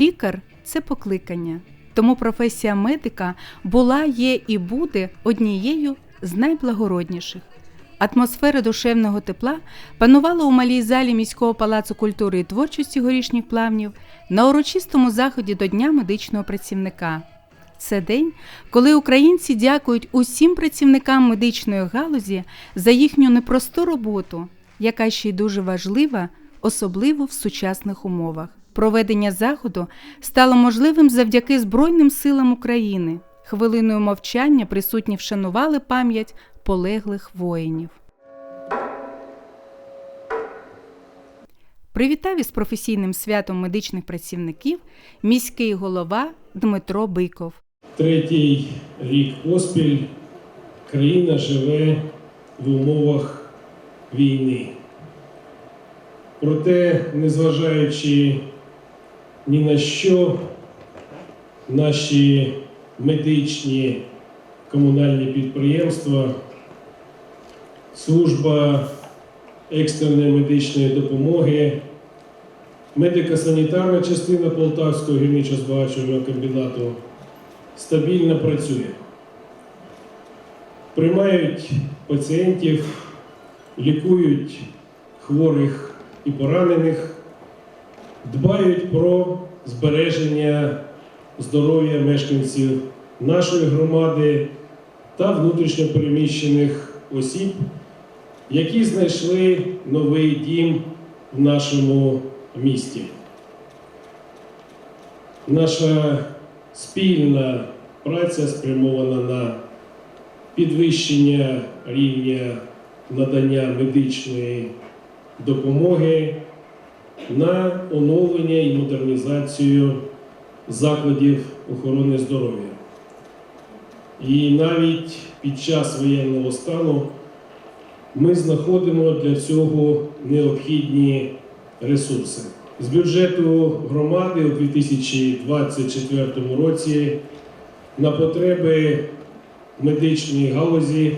Лікар це покликання. Тому професія медика була, є і буде однією з найблагородніших. Атмосфера душевного тепла панувала у малій залі міського палацу культури і творчості горішніх плавнів на урочистому заході до Дня медичного працівника. Це день, коли українці дякують усім працівникам медичної галузі за їхню непросту роботу, яка ще й дуже важлива, особливо в сучасних умовах. Проведення заходу стало можливим завдяки Збройним силам України. Хвилиною мовчання присутні вшанували пам'ять полеглих воїнів. Привітав із професійним святом медичних працівників міський голова Дмитро Биков. Третій рік поспіль країна живе в умовах війни. Проте, незважаючи ні на що, наші медичні комунальні підприємства, служба екстреної медичної допомоги, медико-санітарна частина Полтавського гірничо-збагачувального комбінату стабільно працює. Приймають пацієнтів, лікують хворих і поранених, дбають про збереження здоров'я мешканців нашої громади та внутрішньопереміщених осіб, які знайшли новий дім в нашому місті. Наша спільна праця спрямована на підвищення рівня надання медичної допомоги, на оновлення і модернізацію закладів охорони здоров'я. І навіть під час воєнного стану ми знаходимо для цього необхідні ресурси. З бюджету громади у 2024 році на потреби медичної галузі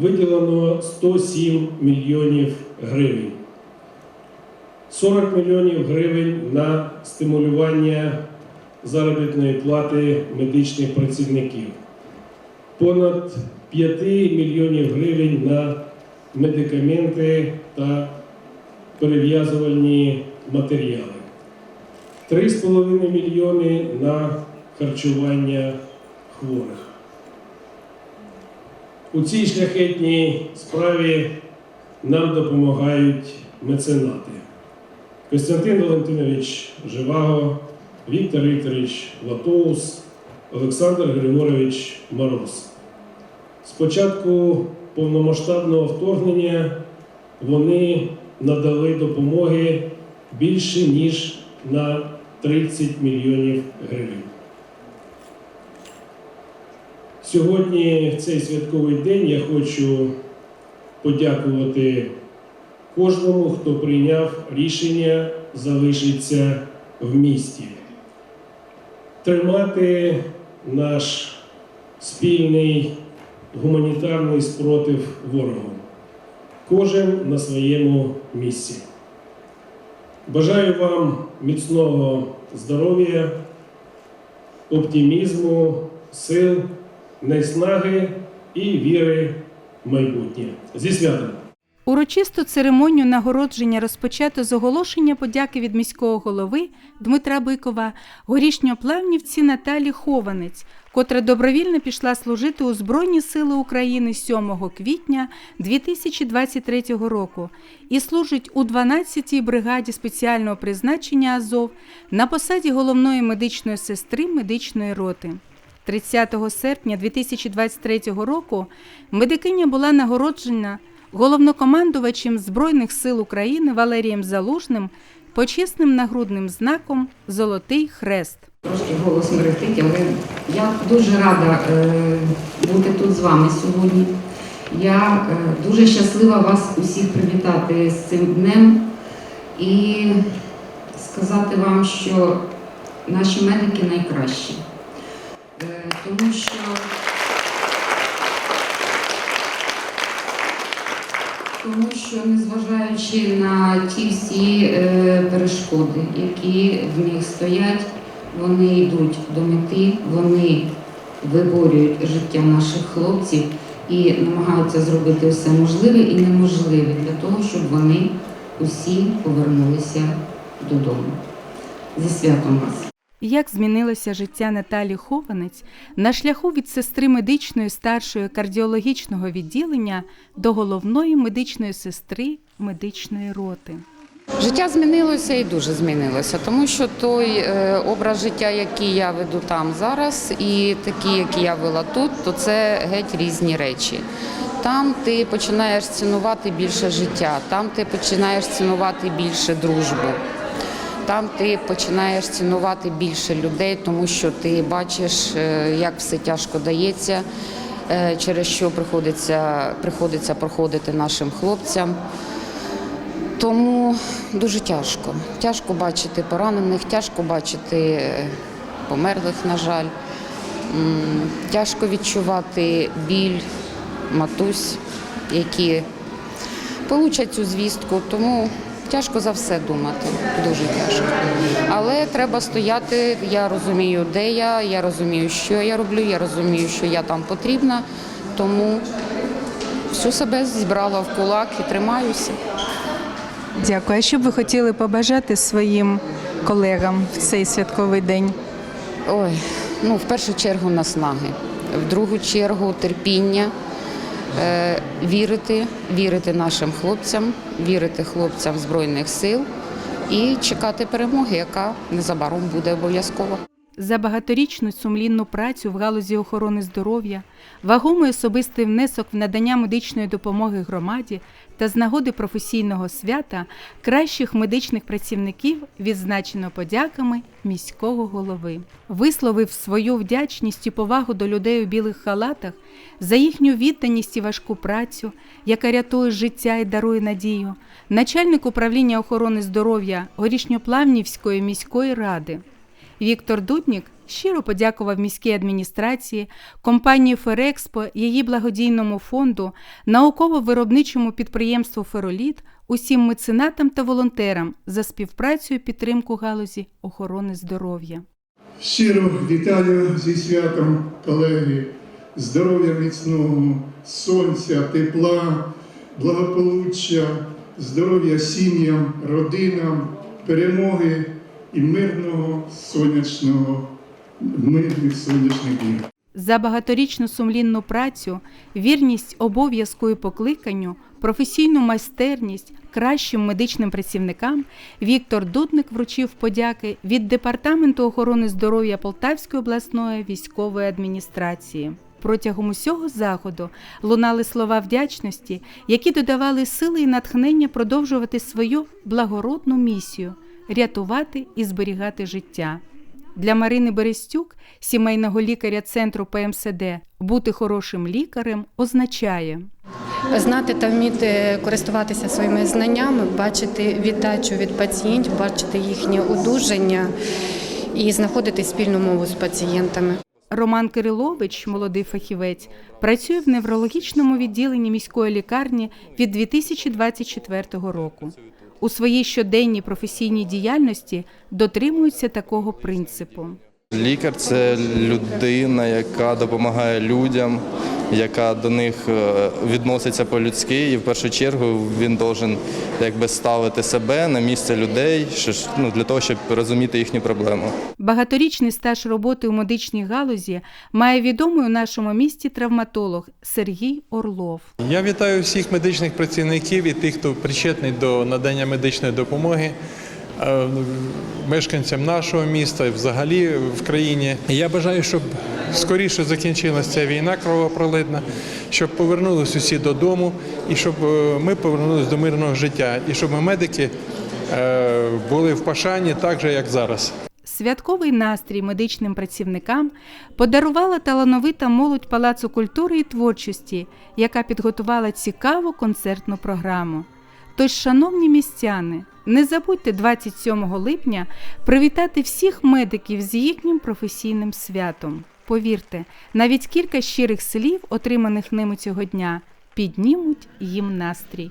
виділено 107 мільйонів гривень. 40 мільйонів гривень на стимулювання заробітної плати медичних працівників, понад 5 мільйонів гривень на медикаменти та перев'язувальні матеріали, 3,5 мільйони на харчування хворих. У цій шляхетній справі нам допомагають меценати. Костянтин Валентинович Живаго, Віктор Вікторович Латоус, Олександр Григорович Мороз. З початку повномасштабного вторгнення вони надали допомоги більше ніж на 30 мільйонів гривень. Сьогодні, в цей святковий день, я хочу подякувати кожному, хто прийняв рішення залишитися в місті, тримати наш спільний гуманітарний спротив ворогу. Кожен на своєму місці. Бажаю вам міцного здоров'я, оптимізму, сил, неснаги і віри в майбутнє. Зі святом! Урочисту церемонію нагородження розпочато з оголошення подяки від міського голови Дмитра Бикова горішньоплавнівці Наталі Хованець, котра добровільно пішла служити у Збройні Сили України 7 квітня 2023 року і служить у 12-й бригаді спеціального призначення Азов на посаді головної медичної сестри медичної роти. 30 серпня 2023 року медикиня була нагороджена головнокомандувачем Збройних сил України Валерієм Залужним почесним нагрудним знаком Золотий Хрест. Трошки голос мерехтить, але я дуже рада е, бути тут з вами сьогодні. Я е, дуже щаслива вас усіх привітати з цим днем і сказати вам, що наші медики найкращі. Е, тому що Тому що, незважаючи на ті всі е, перешкоди, які в них стоять, вони йдуть до мети, вони виборюють життя наших хлопців і намагаються зробити все можливе і неможливе для того, щоб вони усі повернулися додому. Зі святом вас! Як змінилося життя Наталі Хованець на шляху від сестри медичної старшої кардіологічного відділення до головної медичної сестри медичної роти? Життя змінилося і дуже змінилося, тому що той е, образ життя, який я веду там зараз, і такий, який я вела тут, то це геть різні речі. Там ти починаєш цінувати більше життя, там ти починаєш цінувати більше дружбу. Там ти починаєш цінувати більше людей, тому що ти бачиш, е, як все тяжко дається, е, через що приходиться, приходиться проходити нашим хлопцям. Тому дуже тяжко. Тяжко бачити поранених, тяжко бачити е, померлих, на жаль. Тяжко відчувати біль матусь, які получать цю звістку. Тому тяжко за все думати, дуже тяжко. Але треба стояти. Я розумію, де я, я розумію, що я роблю, я розумію, що я там потрібна. Тому всю себе зібрала в кулак і тримаюся. Дякую. А що б ви хотіли побажати своїм колегам в цей святковий день? Ой, ну в першу чергу наснаги, в другу чергу терпіння, вірити, вірити нашим хлопцям, вірити хлопцям Збройних сил і чекати перемоги, яка незабаром буде обов'язково. За багаторічну сумлінну працю в галузі охорони здоров'я, вагомий особистий внесок в надання медичної допомоги громаді та з нагоди професійного свята кращих медичних працівників відзначено подяками міського голови. Висловив свою вдячність і повагу до людей у білих халатах за їхню відданість і важку працю, яка рятує життя і дарує надію, начальник управління охорони здоров'я Горішньоплавнівської міської ради. Віктор Дуднік щиро подякував міській адміністрації, компанії Ферекспо, її благодійному фонду, науково-виробничому підприємству Фероліт, усім меценатам та волонтерам за співпрацю і підтримку галузі охорони здоров'я. Щиро вітаю зі святом, колеги, здоров'я міцного, сонця, тепла, благополуччя, здоров'я сім'ям, родинам, перемоги і мирного сонячного, мирних сонячних днів. За багаторічну сумлінну працю, вірність обов'язку і покликанню, професійну майстерність кращим медичним працівникам Віктор Дудник вручив подяки від Департаменту охорони здоров'я Полтавської обласної військової адміністрації. Протягом усього заходу лунали слова вдячності, які додавали сили і натхнення продовжувати свою благородну місію рятувати і зберігати життя. Для Марини Берестюк, сімейного лікаря центру ПМСД, бути хорошим лікарем означає знати та вміти користуватися своїми знаннями, бачити віддачу від пацієнтів, бачити їхнє одужання і знаходити спільну мову з пацієнтами. Роман Кирилович, молодий фахівець, працює в неврологічному відділенні міської лікарні від 2024 року. У своїй щоденній професійній діяльності дотримуються такого принципу. Лікар це людина, яка допомагає людям, яка до них е, відноситься по-людськи, і в першу чергу він должен якби ставити себе на місце людей, що ж, ну, для того, щоб розуміти їхню проблему. Багаторічний стаж роботи у медичній галузі має відомий у нашому місті травматолог Сергій Орлов. Я вітаю всіх медичних працівників і тих, хто причетний до надання медичної допомоги мешканцям нашого міста і взагалі в країні. Я бажаю, щоб скоріше закінчилася ця війна кровопролитна, щоб повернулися усі додому, і щоб е, ми повернулися до мирного життя, і щоб медики е, були в пашані так же, як зараз. Святковий настрій медичним працівникам подарувала талановита молодь Палацу культури і творчості, яка підготувала цікаву концертну програму. Тож, шановні містяни, не забудьте 27 липня привітати всіх медиків з їхнім професійним святом. Повірте, навіть кілька щирих слів, отриманих ними цього дня, піднімуть їм настрій.